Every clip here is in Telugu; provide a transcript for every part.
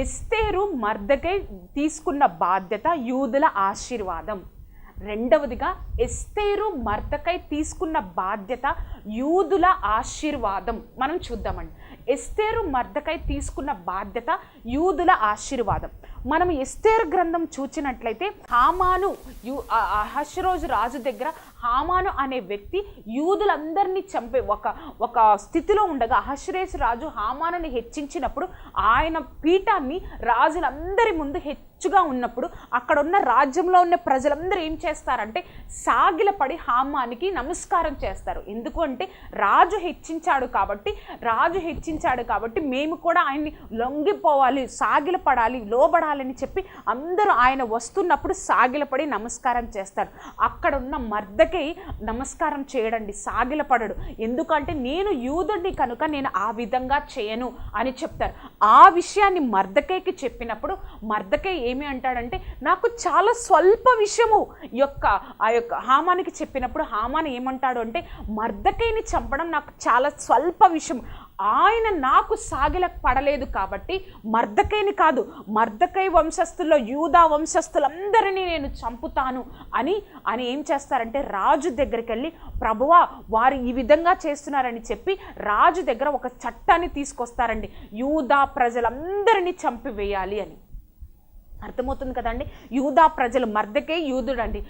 ఎస్తేరు మర్దకై తీసుకున్న బాధ్యత యూదుల ఆశీర్వాదం. రెండవదిగా ఎస్తేరు మర్దకై తీసుకున్న బాధ్యత యూదుల ఆశీర్వాదం. మనం చూద్దామండి. ఎస్తేరు మర్దకై తీసుకున్న బాధ్యత యూదుల ఆశీర్వాదం. మనం ఎస్తేరు గ్రంథం చూచినట్లయితే హామాను యు ఆ- అహశ్రోజు రాజు దగ్గర హామాను అనే వ్యక్తి యూదులందరినీ చంపే ఒక ఒక స్థితిలో ఉండగా అహశ్రేష్ రాజు హామానుని హెచ్చించినప్పుడు ఆయన పీఠాన్ని రాజులందరి ముందు హెచ్చుగా ఉన్నప్పుడు అక్కడ ఉన్న రాజ్యంలో ఉన్న ప్రజలందరూ ఏం చేస్తారంటే సాగిలపడి హామానికి నమస్కారం చేస్తారు. ఎందుకు అంటే రాజు హెచ్చించాడు కాబట్టి రాజు హెచ్చించాడు కాబట్టి మేము కూడా ఆయన్ని లొంగిపోవాలి సాగిలపడాలి లోబడాలని చెప్పి అందరూ ఆయన వస్తున్నప్పుడు సాగిలపడి నమస్కారం చేస్తారు. అక్కడ ఉన్న మర్దకై నమస్కారం చేయడండి సాగిలపడడు. ఎందుకంటే నేను యూదుడిని కనుక నేను ఆ విధంగా చేయను అని చెప్తారు. ఆ విషయాన్ని మర్దకైకి చెప్పినప్పుడు మర్దకే ఏమి అంటాడంటే నాకు చాలా స్వల్ప విషయము యొక్క ఆ యొక్క హామానికి చెప్పినప్పుడు హామాన్ ఏమంటాడు అంటే మర్దకైని చంపడం నాకు చాలా స్వల్ప విషయం ఆయన నాకు సాగిల పడలేదు కాబట్టి మర్దకైని కాదు మర్దకై వంశస్థుల్లో యూదా వంశస్థులందరినీ నేను చంపుతాను అని అని ఏం చేస్తారంటే రాజు దగ్గరికి వెళ్ళి ప్రభువా వారు ఈ విధంగా చేస్తున్నారని చెప్పి రాజు దగ్గర ఒక చట్టాన్ని తీసుకొస్తారండి. యూదా ప్రజలందరినీ చంపివేయాలి అని. అర్థమవుతుంది కదండి? యూదా ప్రజలు మర్దకే యూదుడు అండి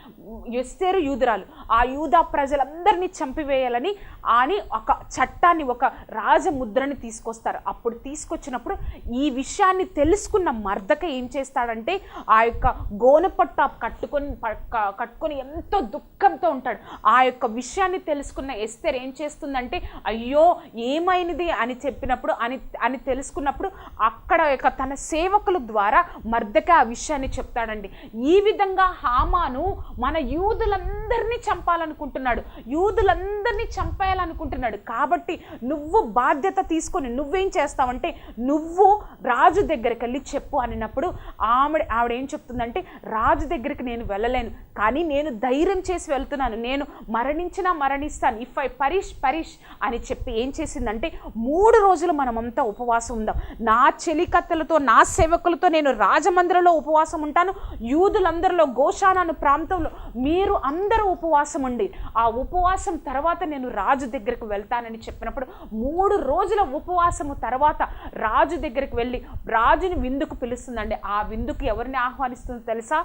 ఎస్తేరు యూదురాలు. ఆ యూదా ప్రజలందరినీ చంపివేయాలని అని ఒక చట్టాన్ని ఒక రాజముద్రని తీసుకొస్తారు. అప్పుడు తీసుకొచ్చినప్పుడు ఈ విషయాన్ని తెలుసుకున్న మర్దక ఏం చేస్తాడంటే ఆ యొక్క గోనపట్ట కట్టుకొని కట్టుకొని ఎంతో దుఃఖంతో ఉంటాడు. ఆ యొక్క విషయాన్ని తెలుసుకున్న ఎస్తేర్ ఏం చేస్తుందంటే అయ్యో ఏమైనది అని చెప్పినప్పుడు అని అని తెలుసుకున్నప్పుడు అక్కడ యొక్క తన సేవకుల ద్వారా మర్దక ఆ విషయాన్ని చెప్తాడండి. ఈ విధంగా హామాను మన యూదులందరినీ చంపాలనుకుంటున్నాడు. యూదులందరినీ చంపేయాలనుకుంటున్నాడు. కాబట్టి నువ్వు బాధ్యత తీసుకొని నువ్వేం చేస్తావంటే నువ్వు రాజు దగ్గరికి వెళ్ళి చెప్పు అనినప్పుడు ఆమె ఆవిడ ఏం చెప్తుందంటే రాజు దగ్గరికి నేను వెళ్ళలేను. కానీ నేను ధైర్యం చేసి వెళ్తున్నాను. నేను మరణించినా మరణిస్తాను. ఇఫ్ ఐ పరిష్ పరిష్ అని చెప్పి ఏం చేసిందంటే మూడు రోజులు మనమంతా ఉపవాసం ఉందాం. నా చెలికత్తెలతో నా సేవకులతో నేను రాజమందిరంలో ఉపవాసం ఉంటాను. యూదులందరిలో గోషానాను ప్రాంతంలో మీరు అందరూ ఉపవాసం ఉండి ఆ ఉపవాసం తర్వాత నేను రాజు దగ్గరికి వెళ్తానని చెప్పినప్పుడు మూడు రోజుల ఉపవాసము తర్వాత రాజు దగ్గరికి వెళ్ళి రాజుని విందుకు పిలుస్తుందండి. ఆ విందుకు ఎవరిని ఆహ్వానిస్తుందో తెలుసా?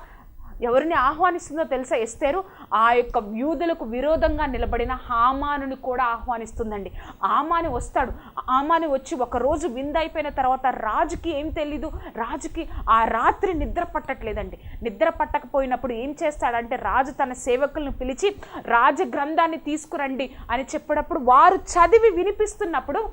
ఎవరిని ఆహ్వానిస్తుందో తెలుసా? ఎస్తేరు ఆ యొక్క యూదులకు విరోధంగా నిలబడిన హామానుని కూడా ఆహ్వానిస్తుందండి. ఆమాని వస్తాడు. ఆమాని వచ్చి ఒకరోజు రోజు అయిపోయిన తర్వాత రాజుకి ఏం తెలీదు. రాజుకి ఆ రాత్రి నిద్ర పట్టట్లేదండి. నిద్ర పట్టకపోయినప్పుడు ఏం చేస్తాడంటే రాజు తన సేవకులను పిలిచి రాజ గ్రంథాన్ని తీసుకురండి అని చెప్పినప్పుడు వారు చదివి వినిపిస్తున్నప్పుడు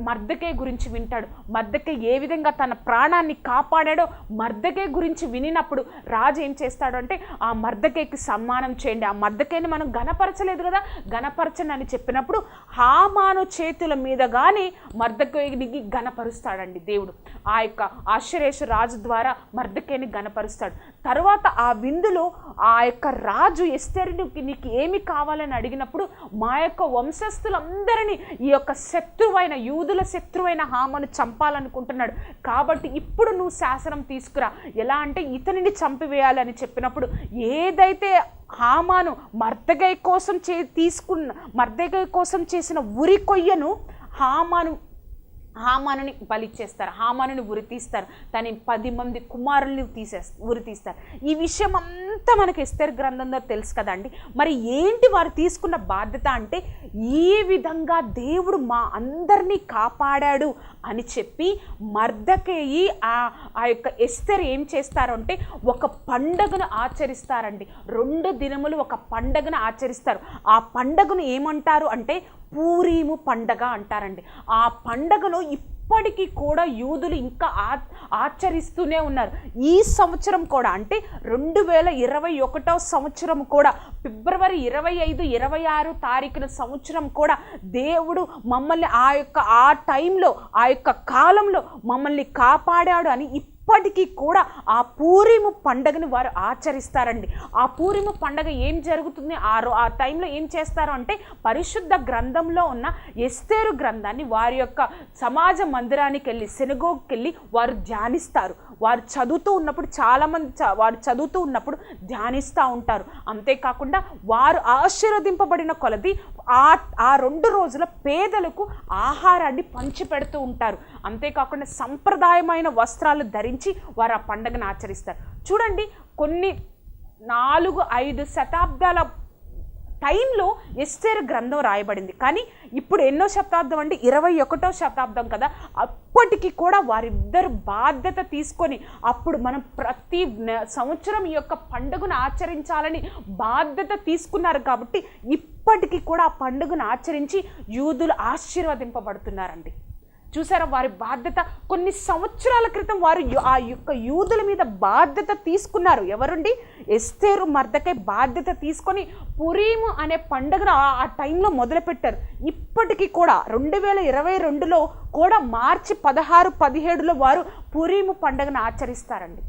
మర్దకే గురించి వింటాడు. మర్దకే ఏ విధంగా తన ప్రాణాన్ని కాపాడాడో మర్దకే గురించి వినినప్పుడు రాజు ఏం చేస్తాడు అంటే ఆ మర్దకేకి సమ్మానం చేయండి. ఆ మర్దకేని మనం గణపరచలేదు కదా. గణపరచండి అని చెప్పినప్పుడు హామాను చేతుల మీద కానీ మర్దకేనికి గణపరుస్తాడండి దేవుడు. ఆ యొక్క ఆశ్చర్యేశ రాజు ద్వారా మర్దకేని గణపరుస్తాడు. తర్వాత ఆ విందులో ఆ యొక్క రాజు ఎస్తేరునికి నీకు ఏమి కావాలని అడిగినప్పుడు మా యొక్క వంశస్థులందరినీ ఈ యొక్క శత్రువైన యూదుల శత్రువైన హామను చంపాలనుకుంటున్నాడు. కాబట్టి ఇప్పుడు నువ్వు శాసనం తీసుకురా. ఎలా అంటే ఇతనిని చంపివేయాలని చెప్పినప్పుడు ఏదైతే హామాను మర్దగై కోసం చే తీసుకున్న మర్దగై కోసం చేసిన ఉరి కొయ్యను హామాను హామానుని బలిచ్చేస్తారు హామానుని ఉరితీస్తారు తన పది మంది కుమారుల్ని తీసే ఉరి తీస్తారు ఈ విషయం అంతా మనకి ఎస్తర్ గ్రంథంలో తెలుసు కదండి. మరి ఏంటి వారు తీసుకున్న బాధ్యత అంటే ఈ విధంగా దేవుడు మా అందరినీ కాపాడాడు అని చెప్పి మర్దకేయి ఆ ఆ యొక్క ఎస్తర్ ఏం చేస్తారు అంటే ఒక పండగను ఆచరిస్తారండి. రెండు దినములు ఒక పండగను ఆచరిస్తారు. ఆ పండగను ఏమంటారు అంటే పూరీము పండగ అంటారండి. ఆ పండగను ఇప్పటికీ కూడా యూదులు ఇంకా ఆ ఆచరిస్తూనే ఉన్నారు. ఈ సంవత్సరం కూడా అంటే రెండు వేల ఇరవై ఒకటో సంవత్సరం కూడా ఫిబ్రవరి ఇరవై ఐదు ఇరవై ఆరు తారీఖున సంవత్సరం కూడా దేవుడు మమ్మల్ని ఆ యొక్క ఆ టైంలో ఆ యొక్క కాలంలో మమ్మల్ని కాపాడాడు అని ఇప్పటికీ కూడా ఆ పూరిము పండగని వారు ఆచరిస్తారండి. ఆ పూరిము పండగ ఏం జరుగుతుంది? ఆ రో ఆ టైంలో ఏం చేస్తారు అంటే పరిశుద్ధ గ్రంథంలో ఉన్న ఎస్తేరు గ్రంథాన్ని వారి యొక్క సమాజ మందిరానికి వెళ్ళి సెనగోకి వెళ్ళి వారు ధ్యానిస్తారు. వారు చదువుతూ ఉన్నప్పుడు చాలామంది చ- వారు చదువుతూ ఉన్నప్పుడు ధ్యానిస్తూ ఉంటారు. అంతేకాకుండా వారు ఆశీర్వదింపబడిన కొలది ఆ ఆ రెండు రోజుల పేదలకు ఆహారాన్ని పంచిపెడుతూ ఉంటారు. అంతేకాకుండా సంప్రదాయమైన వస్త్రాలు ధరించి వారు ఆ పండగను ఆచరిస్తారు. చూడండి కొన్ని నాలుగు ఐదు శతాబ్దాల టైంలో ఎస్టేర్ గ్రంథం రాయబడింది. కానీ ఇప్పుడు ఎన్నో శతాబ్దం అంటే ఇరవై ఒకటో శతాబ్దం కదా? అప్పటికి కూడా వారిద్దరు బాధ్యత తీసుకొని అప్పుడు మనం ప్రతి సంవత్సరం ఈ యొక్క పండుగను ఆచరించాలని బాధ్యత తీసుకున్నారు కాబట్టి ఇప్పటికీ కూడా ఆ పండుగను ఆచరించి యూదులు ఆశీర్వదింపబడుతున్నారండి. చూసారా? వారి బాధ్యత కొన్ని సంవత్సరాల క్రితం వారు ఆ యొక్క యూదుల మీద బాధ్యత తీసుకున్నారు. ఎవరుండి? ఎస్తేరు మర్దకై బాధ్యత తీసుకొని పురీము అనే పండుగను ఆ- ఆ టైంలో మొదలుపెట్టారు. ఇప్పటికీ కూడా రెండు వేల ఇరవై రెండులో కూడా మార్చి పదహారు పదిహేడులో వారు పురీము పండుగను ఆచరిస్తారండి.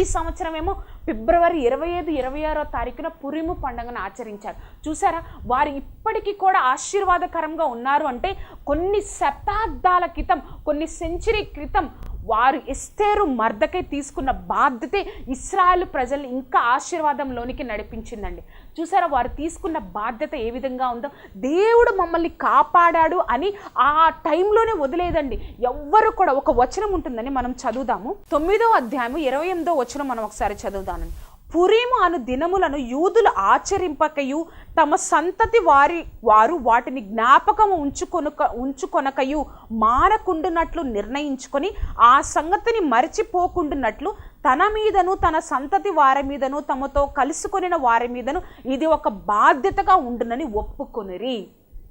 ఈ సంవత్సరం ఏమో ఫిబ్రవరి ఇరవై ఐదు ఇరవై ఆరో తారీఖున పురిము పండుగను ఆచరించారు. చూసారా? వారు ఇప్పటికీ కూడా ఆశీర్వాదకరంగా ఉన్నారు అంటే కొన్ని శతాబ్దాల క్రితం కొన్ని సెంచరీ క్రితం వారు ఎస్తేరు మర్దకై తీసుకున్న బాధ్యతే ఇస్రాయల్ ప్రజల్ని ఇంకా ఆశీర్వాదంలోనికి నడిపించిందండి. చూసారా? వారు తీసుకున్న బాధ్యత ఏ విధంగా ఉందో? దేవుడు మమ్మల్ని కాపాడాడు అని ఆ టైంలోనే వదిలేదండి. ఎవ్వరు కూడా ఒక వచనం ఉంటుందని మనం చదువుదాము. తొమ్మిదో అధ్యాయం ఇరవై ఎనిమిదో వచనం మనం ఒకసారి చదువుదానండి పురీము అను దినములను యూదులు ఆచరింపకయు తమ సంతతి వారి వారు వాటిని జ్ఞాపకం ఉంచుకొనుక ఉంచుకొనకయు మానకుండునట్లు నిర్ణయించుకొని ఆ సంగతిని మరిచిపోకుండునట్లు తన మీదను తన సంతతి వారి మీదను తమతో కలుసుకొనిన వారి మీదను ఇది ఒక బాధ్యతగా ఉండునని ఒప్పుకొనిరి.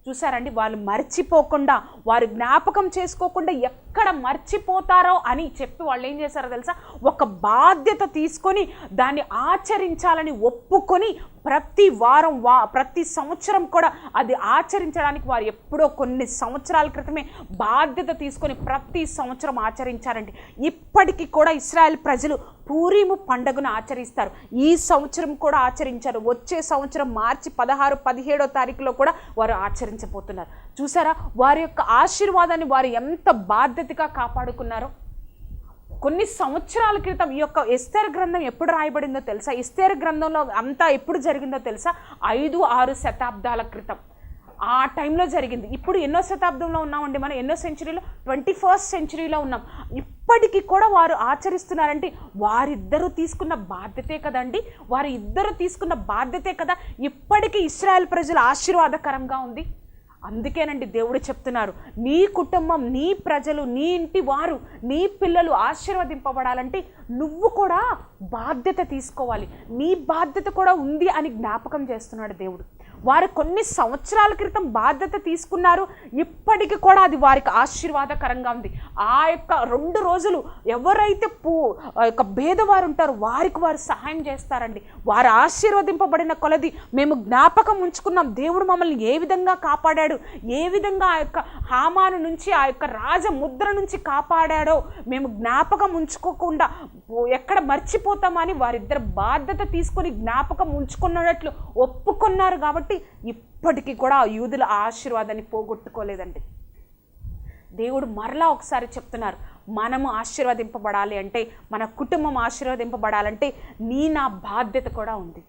చూసారండి? వాళ్ళు మర్చిపోకుండా వారు జ్ఞాపకం చేసుకోకుండా ఎక్కడ మర్చిపోతారో అని చెప్పి వాళ్ళు ఏం చేశారో తెలుసా? ఒక బాధ్యత తీసుకొని దాన్ని ఆచరించాలని ఒప్పుకొని ప్రతి వారం వా ప్రతి సంవత్సరం కూడా అది ఆచరించడానికి వారు ఎప్పుడో కొన్ని సంవత్సరాల క్రితమే బాధ్యత తీసుకొని ప్రతి సంవత్సరం ఆచరించారండి. ఇప్పటికీ కూడా ఇస్రాయల్ ప్రజలు పూరీము పండుగను ఆచరిస్తారు. ఈ సంవత్సరం కూడా ఆచరించారు. వచ్చే సంవత్సరం మార్చి పదహారు పదిహేడో తారీఖులో కూడా వారు ఆచరించబోతున్నారు. చూసారా? వారి యొక్క ఆశీర్వాదాన్ని వారు ఎంత బాధ్యతగా కాపాడుకున్నారో? కొన్ని సంవత్సరాల క్రితం ఈ యొక్క ఎస్తేర్ గ్రంథం ఎప్పుడు రాయబడిందో తెలుసా? ఎస్తేర్ గ్రంథంలో అంతా ఎప్పుడు జరిగిందో తెలుసా? ఐదు ఆరు శతాబ్దాల క్రితం. ఆ టైంలో జరిగింది. ఇప్పుడు ఎన్నో శతాబ్దంలో ఉన్నామండి మనం. ఎన్నో సెంచరీలో? ట్వంటీ ఫస్ట్ సెంచరీలో ఉన్నాం. ఇప్పటికీ కూడా వారు ఆచరిస్తున్నారంటే వారిద్దరూ తీసుకున్న బాధ్యతే కదండి? వారి ఇద్దరు తీసుకున్న బాధ్యతే కదా? ఇప్పటికీ ఇస్రాయల్ ప్రజలు ఆశీర్వాదకరంగా ఉంది. అందుకేనండి దేవుడు చెప్తున్నారు నీ కుటుంబం నీ ప్రజలు నీ ఇంటి వారు నీ పిల్లలు ఆశీర్వదింపబడాలంటే నువ్వు కూడా బాధ్యత తీసుకోవాలి. నీ బాధ్యత కూడా ఉంది అని జ్ఞాపకం చేస్తున్నాడు దేవుడు. వారు కొన్ని సంవత్సరాల క్రితం బాధ్యత తీసుకున్నారు. ఇప్పటికి కూడా అది వారికి ఆశీర్వాదకరంగా ఉంది. ఆ యొక్క రెండు రోజులు ఎవరైతే పూ ఆ యొక్క భేదవారు ఉంటారో వారికి వారు సహాయం చేస్తారండి. వారు ఆశీర్వదింపబడిన కొలది మేము జ్ఞాపకం ఉంచుకున్నాం. దేవుడు మమ్మల్ని ఏ విధంగా కాపాడాడు? ఏ విధంగా ఆ యొక్క హామాను నుంచి ఆ యొక్క రాజ ముద్ర నుంచి కాపాడాడో మేము జ్ఞాపకం ఉంచుకోకుండా ఎక్కడ మర్చిపోతామని వారిద్దరు బాధ్యత తీసుకొని జ్ఞాపకం ఉంచుకున్నట్లు ఒప్పుకున్నారు కాబట్టి ఇప్పటికీ కూడా ఆ యూదుల ఆశీర్వాదాన్ని పోగొట్టుకోలేదండి. దేవుడు మరలా ఒకసారి చెప్తున్నారు మనము ఆశీర్వదింపబడాలి అంటే మన కుటుంబం ఆశీర్వదింపబడాలంటే నీ నా బాధ్యత కూడా ఉంది.